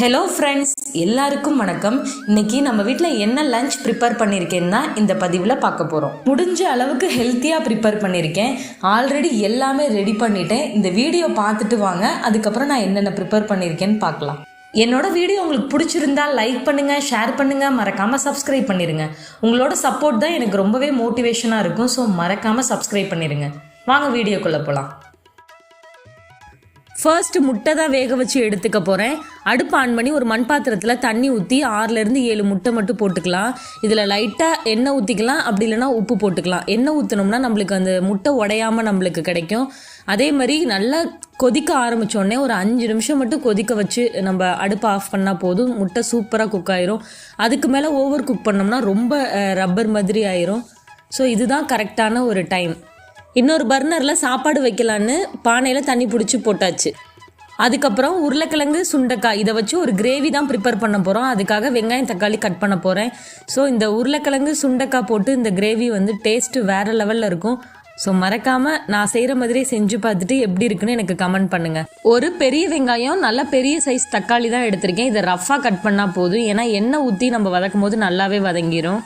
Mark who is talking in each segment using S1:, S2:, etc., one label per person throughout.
S1: Hello friends எல்லாருக்கும் வணக்கம். இன்னைக்கு நம்ம வீட்டில் என்ன லஞ்ச் ப்ரிப்பேர் பண்ணியிருக்கேன்னா இந்த பதிவில் பார்க்க போகிறோம் முடிஞ்ச அளவுக்கு ஹெல்த்தியாக ப்ரிப்பேர் பண்ணியிருக்கேன் ஆல்ரெடி எல்லாமே ரெடி பண்ணிட்டேன். இந்த வீடியோ பார்த்துட்டு வாங்க. அதுக்கப்புறம் நான் என்னென்ன ப்ரிப்பேர் பண்ணியிருக்கேன்னு பார்க்கலாம். என்னோட வீடியோ உங்களுக்கு பிடிச்சிருந்தா லைக் பண்ணுங்க ஷேர் பண்ணுங்க மறக்காம சப்ஸ்கிரைப் பண்ணிருங்க. உங்களோட சப்போர்ட் தான் எனக்கு ரொம்பவே மோட்டிவேஷனாக இருக்கும். ஸோ மறக்காம சப்ஸ்கிரைப் பண்ணிருங்க. வாங்க வீடியோக்குள்ளே போகலாம் ஃபர்ஸ்ட் முட்டை தான் வேக வச்சு எடுத்துக்க போகிறேன் அடுப்பு ஆன் பண்ணி ஒரு மண் பாத்திரத்தில் தண்ணி ஊற்றி ஆறுலேருந்து ஏழு முட்டை மட்டும் போட்டுக்கலாம். இதில் லைட்டாக எண்ணெய் ஊற்றிக்கலாம் அப்படி இல்லைன்னா உப்பு போட்டுக்கலாம். எண்ணெய் ஊற்றினோம்னா நம்மளுக்கு அந்த முட்டை உடையாமல் நம்மளுக்கு கிடைக்கும். அதே மாதிரி நல்லா கொதிக்க ஆரம்பித்தோடனே ஒரு அஞ்சு நிமிஷம் மட்டும் கொதிக்க வச்சு நம்ம அடுப்பை ஆஃப் பண்ணால் போதும். முட்டை சூப்பராக குக் ஆயிரும். அதுக்கு மேலே ஓவர் குக் பண்ணோம்னா ரொம்ப ரப்பர் மாதிரி ஆயிரும். ஸோ இதுதான் கரெக்டான ஒரு டைம் இன்னொரு பர்னரில் சாப்பாடு வைக்கலான்னு பானையில் தண்ணி பிடிச்சி போட்டாச்சு. அதுக்கப்புறம் உருளைக்கிழங்கு சுண்டைக்காய் இதை வச்சு ஒரு கிரேவி தான் ப்ரிப்பேர் பண்ண போகிறோம் அதுக்காக வெங்காயம் தக்காளி கட் பண்ண போகிறேன் ஸோ இந்த உருளைக்கிழங்கு சுண்டைக்காய் போட்டு இந்த கிரேவி வந்து டேஸ்ட்டு வேறு லெவலில் இருக்கும். ஸோ மறக்காமல் நான் செய்கிற மாதிரியே செஞ்சு பார்த்துட்டு எப்படி இருக்குன்னு எனக்கு கமெண்ட் பண்ணுங்கள் ஒரு பெரிய வெங்காயம் நல்லா பெரிய சைஸ் தக்காளி தான் எடுத்திருக்கேன். இதை ரஃப்பாக கட் பண்ணால் போதும். ஏன்னா எண்ணெய் ஊற்றி நம்ம வதக்கும் போது நல்லாவே வதங்கிடும்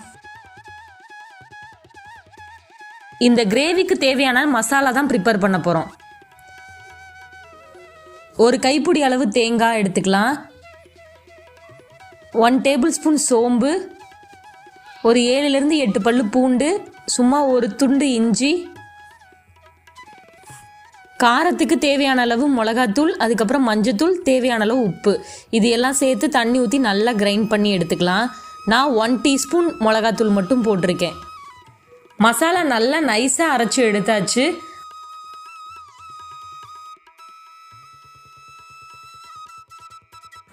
S1: இந்த கிரேவிக்கு தேவையான மசாலா தான் ப்ரிப்பேர் பண்ண போகிறோம் ஒரு கைப்பிடி அளவு தேங்காய் எடுத்துக்கலாம். ஒன் டேபிள் ஸ்பூன் சோம்பு. ஒரு ஏழுலேருந்து எட்டு பல்லு பூண்டு. சும்மா ஒரு துண்டு இஞ்சி. காரத்துக்கு தேவையான அளவு மிளகாத்தூள் அதுக்கப்புறம் மஞ்சத்தூள் தேவையான அளவு உப்பு. இது எல்லாம் சேர்த்து தண்ணி ஊற்றி நல்லா கிரைண்ட் பண்ணி எடுத்துக்கலாம். நான் ஒன் டீஸ்பூன் மிளகாத்தூள் மட்டும் போட்டிருக்கேன். மசாலா நல்லா நைஸாக அரைச்சி எடுத்தாச்சு.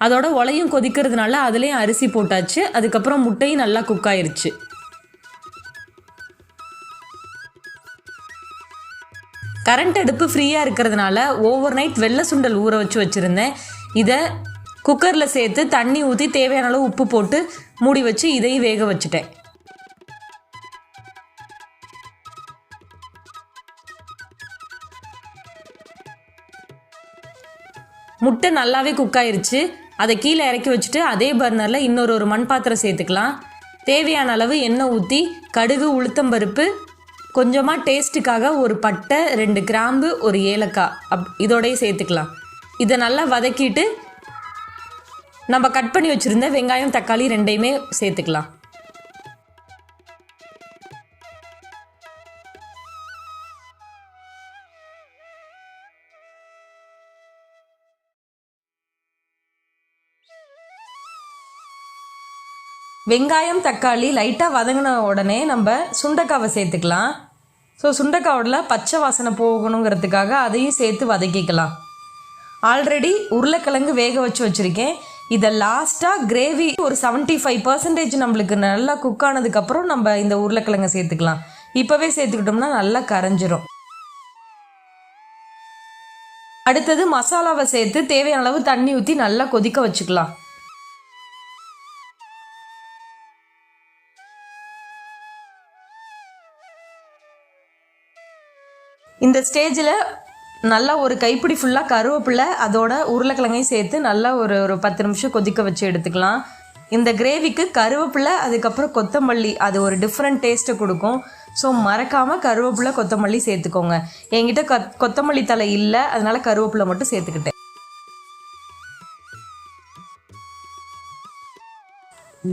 S1: அதோட உலையும் கொதிக்கிறதுனால அதுலேயும் அரிசி போட்டாச்சு. அதுக்கப்புறம் முட்டையும் நல்லா குக் ஆயிருச்சு. கரண்ட் அடுப்பு ஃப்ரீயாக இருக்கிறதுனால ஓவர் நைட் வெள்ளை சுண்டல் ஊற வச்சு வச்சுருந்தேன். இதை குக்கரில் சேர்த்து தண்ணி ஊற்றி தேவையான அளவு உப்பு போட்டு மூடி வச்சு இதையும் வேக வச்சுட்டேன். முட்டை நல்லாவே குக் ஆயிருச்சு. அதை கீழே இறக்கி வச்சுட்டு அதே பர்னரில் இன்னொரு ஒரு மண் பாத்திரம் சேர்த்துக்கலாம். தேவையான அளவு எண்ணெய் ஊற்றி கடுகு உளுத்தம்பருப்பு கொஞ்சமாக டேஸ்ட்டுக்காக ஒரு பட்டை ரெண்டு கிராம்பு ஒரு ஏலக்காய் அப் இதோடய சேர்த்துக்கலாம். இதை நல்லா வதக்கிட்டு நம்ம கட் பண்ணி வச்சுருந்த வெங்காயம் தக்காளி ரெண்டையுமே சேர்த்துக்கலாம். வெங்காயம் தக்காளி லைட்டாக வதங்கின உடனே நம்ம சுண்டைக்காவை சேர்த்துக்கலாம். ஸோ சுண்டைக்காவோட பச்சை வாசனை போகணுங்கிறதுக்காக அதையும் சேர்த்து வதக்கிக்கலாம். ஆல்ரெடி உருளைக்கிழங்கு வேக வச்சு வச்சுருக்கேன். இதை லாஸ்ட்டாக கிரேவி ஒரு செவன்ட்டி ஃபைவ் பர்சன்டேஜ் நம்மளுக்கு நல்லா குக் ஆனதுக்கப்புறம் நம்ம இந்த உருளைக்கிழங்கை சேர்த்துக்கலாம். இப்போவே சேர்த்துக்கிட்டோம்னா நல்லா கரைஞ்சிரும். அடுத்தது மசாலாவை சேர்த்து தேவையான அளவு தண்ணி ஊற்றி நல்லா கொதிக்க வச்சுக்கலாம். இந்த ஸ்டேஜில் நல்லா ஒரு கைப்பிடி ஃபுல்லாக கருவேப்பிலை அதோட உருளைக்கிழங்கையும் சேர்த்து நல்லா ஒரு ஒரு பத்து நிமிஷம் கொதிக்க வச்சு எடுத்துக்கலாம். இந்த கிரேவிக்கு கருவேப்பிலை அதுக்கப்புறம் கொத்தமல்லி அது ஒரு டிஃப்ரெண்ட் டேஸ்ட்டை கொடுக்கும். ஸோ மறக்காமல் கருவேப்பிலை கொத்தமல்லி சேர்த்துக்கோங்க. என்கிட்ட கொத் கொத்தமல்லி தலை இல்லை அதனால் கருவேப்பிலை மட்டும் சேர்த்துக்கிட்டேன்.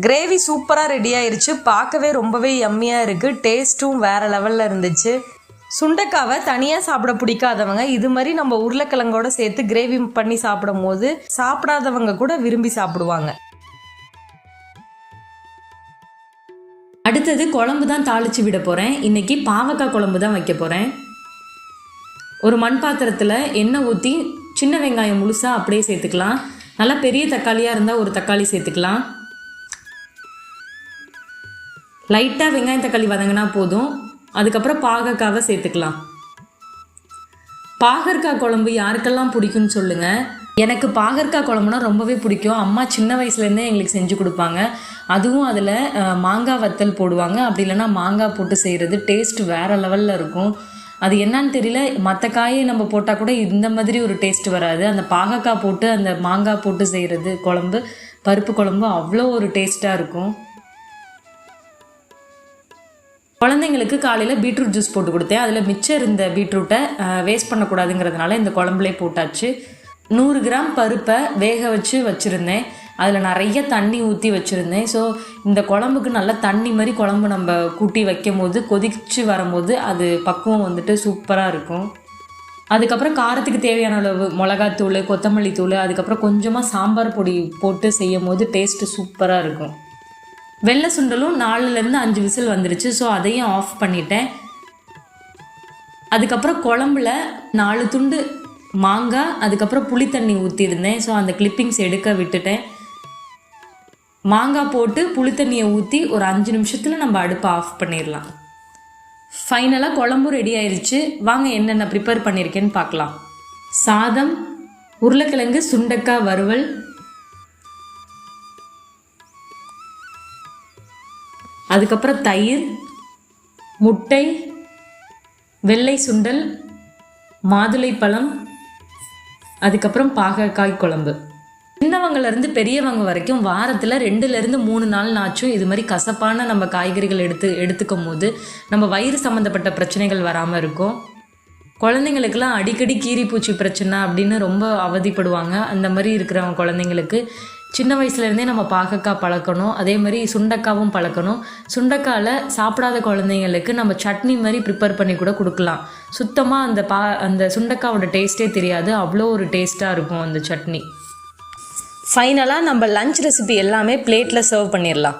S1: கிரேவி சூப்பராக ரெடி ஆயிடுச்சு பார்க்கவே ரொம்பவே எம்மியாக இருக்குது டேஸ்ட்டும் வேறு லெவலில் இருந்துச்சு. சுண்டைக்காவை தனியாக சாப்பிட பிடிக்காதவங்க இது மாதிரி நம்ம உருளைக்கிழங்கோட சேர்த்து கிரேவி பண்ணி சாப்பிடும் போது சாப்பிடாதவங்க கூட விரும்பி சாப்பிடுவாங்க. அடுத்தது குழம்பு தான் தாளித்து விட போகிறேன் இன்றைக்கி பாவக்காய் குழம்பு தான் வைக்க போகிறேன் ஒரு மண் பாத்திரத்தில் எண்ணெய் ஊற்றி சின்ன வெங்காயம் முழுசாக அப்படியே சேர்த்துக்கலாம். நல்லா பெரிய தக்காளியாக இருந்தால் ஒரு தக்காளி சேர்த்துக்கலாம். லைட்டாக வெங்காயம் தக்காளி வதங்கினா போதும். அதுக்கப்புறம் பாகக்காவை சேர்த்துக்கலாம். பாகற்காய் குழம்பு யாருக்கெல்லாம் பிடிக்கும்னு சொல்லுங்கள் எனக்கு பாகற்காய் குழம்புனா ரொம்பவே பிடிக்கும். அம்மா சின்ன வயசுலேருந்தே எங்களுக்கு செஞ்சு கொடுப்பாங்க. அதுவும் அதில் மாங்காய் வத்தல் போடுவாங்க. அப்படி இல்லைன்னா மாங்காய் போட்டு செய்கிறது டேஸ்ட் வேறு லெவலில் இருக்கும். அது என்னன்னு தெரியல. மற்ற காயை நம்ம போட்டால் கூட இந்த மாதிரி ஒரு டேஸ்ட் வராது. அந்த பாகக்காய் போட்டு அந்த மாங்காய் போட்டு செய்கிறது குழம்பு பருப்பு குழம்பு அவ்வளோ ஒரு டேஸ்ட்டாக இருக்கும். குழந்தைங்களுக்கு காலையில் பீட்ரூட் ஜூஸ் போட்டு கொடுத்தேன். அதில் மிச்சம் இருந்த பீட்ரூட்டை வேஸ்ட் பண்ணக்கூடாதுங்கிறதுனால இந்த குழம்புலே போட்டாச்சு. நூறு கிராம் பருப்பை வேக வச்சு வச்சுருந்தேன். அதில் நிறைய தண்ணி ஊற்றி வச்சுருந்தேன். ஸோ இந்த குழம்புக்கு நல்லா தண்ணி மாதிரி குழம்பு நம்ம கூட்டி வைக்கும் போது கொதிச்சு வரும்போது அது பக்குவம் வந்துட்டு சூப்பராக இருக்கும். அதுக்கப்புறம் காரத்துக்கு தேவையான அளவு மிளகாத்தூள் கொத்தமல்லி தூள் அதுக்கப்புறம் கொஞ்சமாக சாம்பார் பொடி போட்டு செய்யும் போது டேஸ்ட்டு சூப்பராக இருக்கும். வெள்ளை சுண்டலும் நாலுலேருந்து அஞ்சு விசில் வந்துருச்சு. ஸோ அதையும் ஆஃப் பண்ணிட்டேன். அதுக்கப்புறம் குழம்புல நாலு துண்டு மாங்காய் அதுக்கப்புறம் புளி தண்ணி ஊற்றிருந்தேன் ஸோ அந்த கிளிப்பிங்ஸ் எடுக்க விட்டுட்டேன். மாங்காய் போட்டு புளி தண்ணியை ஊற்றி ஒரு அஞ்சு நிமிஷத்தில் நம்ம அடுப்பை ஆஃப் பண்ணிடலாம். ஃபைனலாக குழம்பும் ரெடி ஆயிடுச்சு வாங்க என்னென்ன ப்ரிப்பேர் பண்ணியிருக்கேன்னு பார்க்கலாம். சாதம் உருளைக்கிழங்கு சுண்டக்காய் வறுவல் அதுக்கப்புறம் தயிர் முட்டை வெள்ளை சுண்டல் மாதுளைப்பழம் அதுக்கப்புறம் பாகக்காய் குழம்பு. சின்னவங்கலேருந்து பெரியவங்க வரைக்கும் வாரத்தில் ரெண்டுலேருந்து மூணு நாள் நாச்சும் இது மாதிரி கசப்பான நம்ம காய்கறிகள் எடுத்து எடுத்துக்கும் போது நம்ம வயிறு சம்மந்தப்பட்ட பிரச்சனைகள் வராமல் இருக்கும். குழந்தைங்களுக்கெல்லாம் அடிக்கடி கீரி பூச்சி பிரச்சனை அப்படின்னு ரொம்ப அவதிப்படுவாங்க. அந்த மாதிரி இருக்கிறவங்க குழந்தைங்களுக்கு சின்ன வயசுலேருந்தே நம்ம பாகக்காய் பழக்கணும். அதே மாதிரி சுண்டக்காவும் பழக்கணும். சுண்டக்காயில் சாப்பிடாத குழந்தைங்களுக்கு நம்ம சட்னி மாதிரி ப்ரிப்பேர் பண்ணி கூட கொடுக்கலாம். சுத்தமாக அந்த பா அந்த சுண்டக்காவோட டேஸ்ட்டே தெரியாது. அவ்வளோ ஒரு டேஸ்ட்டாக இருக்கும் அந்த சட்னி. ஃபைனலாக நம்ம லஞ்ச் ரெசிபி எல்லாமே பிளேட்டில் சர்வ் பண்ணிடலாம்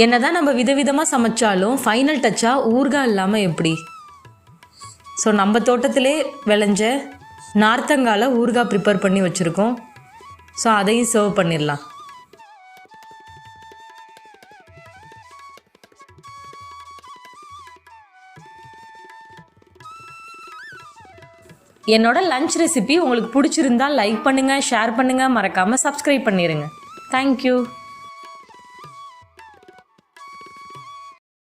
S1: என்னதான் நம்ம விதவிதமாக சமைச்சாலும் ஃபைனல் டச்சாக ஊறுகாய் இல்லாமல் எப்படி? ஸோ நம்ம தோட்டத்திலே விளைஞ்ச நார்த்தங்கால ஊறுகாய் ப்ரிப்பேர் பண்ணி வச்சுருக்கோம். ஸோ அதையும் சர்வ் பண்ணிடலாம். என்னோட லஞ்ச் ரெசிபி உங்களுக்கு பிடிச்சிருந்தா லைக் பண்ணுங்கள் ஷேர் பண்ணுங்கள் மறக்காமல் சப்ஸ்கிரைப் பண்ணிடுங்க தேங்க்யூ